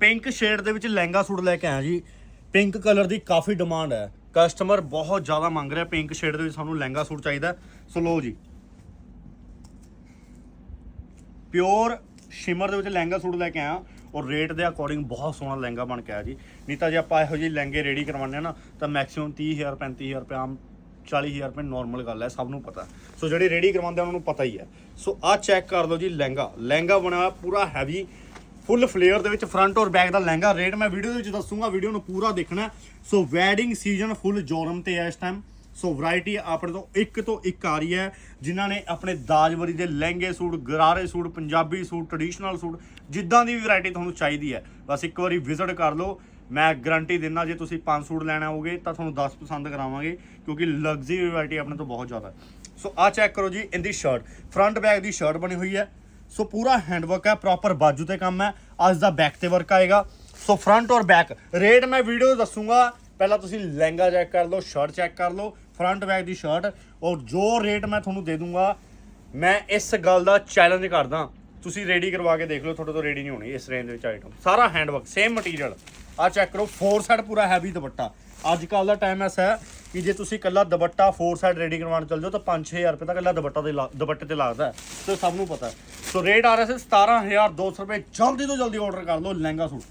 Pink shade ਦੇ ਵਿੱਚ lehenga suit ਲੈ ਕੇ ਆਇਆ ਜੀ। ਪਿੰਕ ਕਲਰ ਦੀ ਕਾਫੀ ਡਿਮਾਂਡ ਹੈ। ਕਸਟਮਰ ਬਹੁਤ ਜ਼ਿਆਦਾ ਮੰਗ ਰਿਹਾ ਪਿੰਕ ਸ਼ੇਡ ਦੇ ਵਿੱਚ ਸਾਨੂੰ ਲਹਿੰਗਾ ਸੂਟ ਚਾਹੀਦਾ ਸੋ ਲਓ ਜੀ। ਪਿਓਰ ਸ਼ਿਮਰ ਦੇ ਵਿੱਚ ਲਹਿੰਗਾ ਸੂਟ ਲੈ ਕੇ ਆਇਆ। ਔਰ ਰੇਟ ਦੇ ਅਕੋਰਡਿੰਗ ਬਹੁਤ ਸੋਹਣਾ ਲਹਿੰਗਾ ਬਣ ਕੇ ਆਇਆ ਜੀ। ਨਹੀਂ ਤਾਂ ਜੇ ਆਪਾਂ ਇਹੋ ਜਿਹੇ ਲਹਿੰਗੇ ਰੈਡੀ ਕਰਵਾਉਂਦੇ ਆ ਨਾ, ਤਾਂ ਮੈਕਸਿਮਮ 30000 35000 ਰੁਪਏ ਆਮ 40000 ਰੁਪਏ ਨਾਰਮਲ ਗੱਲ ਹੈ, ਸਭ ਨੂੰ ਪਤਾ ਸੋ ਜਿਹੜੇ ਰੈਡੀ ਕਰਵਾਉਂਦੇ ਆ, ਉਹਨਾਂ ਨੂੰ ਪਤਾ ਹੀ ਹੈ। ਸੋ ਆਹ ਚੈੱਕ ਕਰ ਲਓ ਜੀ ਲਹਿੰਗਾ। ਲਹਿੰਗਾ ਬਣਿਆ ਪੂਰਾ ਹੈਵੀ ਫੁੱਲ ਫਲੇਅਰ ਦੇ ਵਿੱਚ ਫਰੰਟ ਔਰ ਬੈਕ ਦਾ ਲਹਿੰਗਾ ਰੇਟ ਮੈਂ ਵੀਡੀਓ ਦੇ ਵਿੱਚ ਦੱਸੂਗਾ, ਵੀਡੀਓ ਨੂੰ ਪੂਰਾ ਦੇਖਣਾ ਸੋ ਵੈਡਿੰਗ ਸੀਜ਼ਨ ਫੁੱਲ ਜੋਰਮ ਤੇ ਹੈ ਇਸ ਟਾਈਮ ਸੋ ਵੈਰਾਈਟੀ ਆਪਣੇ ਤੋਂ ਇੱਕ ਤੋਂ ਇੱਕ ਆ ਰਹੀ ਹੈ। ਜਿਨ੍ਹਾਂ ਨੇ ਆਪਣੇ ਦਾਜਵਰੀ ਦੇ ਲਹਿੰਗੇ ਸੂਟ, ਗਰਾਰੇ suit, Punjabi suit traditional suit, ਜਿੱਦਾਂ ਦੀ ਵੀ ਵੈਰਾਈਟੀ ਤੁਹਾਨੂੰ ਚਾਹੀਦੀ ਹੈ, ਬਸ ਇੱਕ ਵਾਰੀ ਵਿਜ਼ਿਟ ਕਰ ਲਓ। ਮੈਂ ਗਾਰੰਟੀ ਦਿੰਦਾ, ਜੇ ਤੁਸੀਂ ਪੰਜ ਸੂਟ ਲੈਣਾ ਹੋਗੇ ਤਾਂ ਤੁਹਾਨੂੰ 10 ਪਸੰਦ ਕਰਾਵਾਂਗੇ, ਕਿਉਂਕਿ ਲਗਜ਼ਰੀ ਵੈਰਾਈਟੀ ਆਪਣੇ ਤੋਂ ਬਹੁਤ ਜ਼ਿਆਦਾ ਸੋ ਆ ਚੈੱਕ ਕਰੋ ਜੀ, ਇਹਦੀ ਸ਼ਰਟ ਫਰੰਟ ਬੈਕ ਦੀ ਸ਼ਰਟ ਬਣੀ ਹੋਈ ਹੈ। ਸੋ ਪੂਰਾ ਹੈਂਡਵਰਕ ਹੈ ਪ੍ਰੋਪਰ ਬਾਜੂ ਤੇ ਕੰਮ ਹੈ ਅੱਜ ਦਾ ਬੈਕ ਤੇ ਵਰਕ ਆਏਗਾ ਸੋ ਫਰੰਟ ਔਰ ਬੈਕ ਰੇਟ ਮੈਂ ਵੀਡੀਓ ਦੱਸੂਗਾ ਪਹਿਲਾਂ ਤੁਸੀਂ ਲਹਿੰਗਾ ਚੈੱਕ ਕਰ ਲਓ ਸ਼ਰਟ ਚੈੱਕ ਕਰ ਲਓ ਫਰੰਟ ਬੈਕ ਦੀ ਸ਼ਰਟ ਔਰ ਜੋ ਰੇਟ ਮੈਂ ਤੁਹਾਨੂੰ ਦੇ ਦੂੰਗਾ ਮੈਂ ਇਸ ਗੱਲ ਦਾ ਚੈਲੰਜ ਕਰਦਾ ਤੁਸੀਂ ਰੈਡੀ ਕਰਵਾ ਕੇ ਦੇਖ ਲਓ ਤੁਹਾਡੇ ਤੋਂ ਰੈਡੀ ਨਹੀਂ ਹੋਣੀ ਇਸ ਰੇਂਜ ਵਿੱਚ ਆਈਟਮ ਸਾਰਾ ਹੈਂਡਵਰਕ ਸੇਮ ਮਟੀਰੀਅਲ ਆ ਚੈੱਕ ਕਰੋ ਫੋਰ ਸਾਈਡ ਪੂਰਾ ਹੈਵੀ ਦੁਪੱਟਾ ਅੱਜ ਕੱਲ ਦਾ ਟਾਈਮ ਐਸਾ ਹੈ ਕਿ ਜੇ ਤੁਸੀਂ ਕੱਲਾ ਦੁਪੱਟਾ ਫੋਰ ਸਾਈਡ ਰੈਡੀ ਕਰਵਾਉਣ ਚੱਲ ਜਾਓ ਤਾਂ 5-6000 ਰੁਪਏ ਦਾ ਕੱਲਾ ਦੁਪੱਟਾ ਦੇ ਲਾ- ਦੁਪੱਟੇ ਤੇ ਲੱਗਦਾ ਹੈ ਤੇ ਸਭ ਨੂੰ ਪਤਾ ਸੋ ਰੇਟ ਆ ਰਿਹਾ ਸੀ 17200 ਰੁਪਏ। ਜਲਦੀ ਤੋਂ ਜਲਦੀ ਆਰਡਰ ਕਰ ਲਓ ਲਹਿੰਗਾ ਸੂਟ।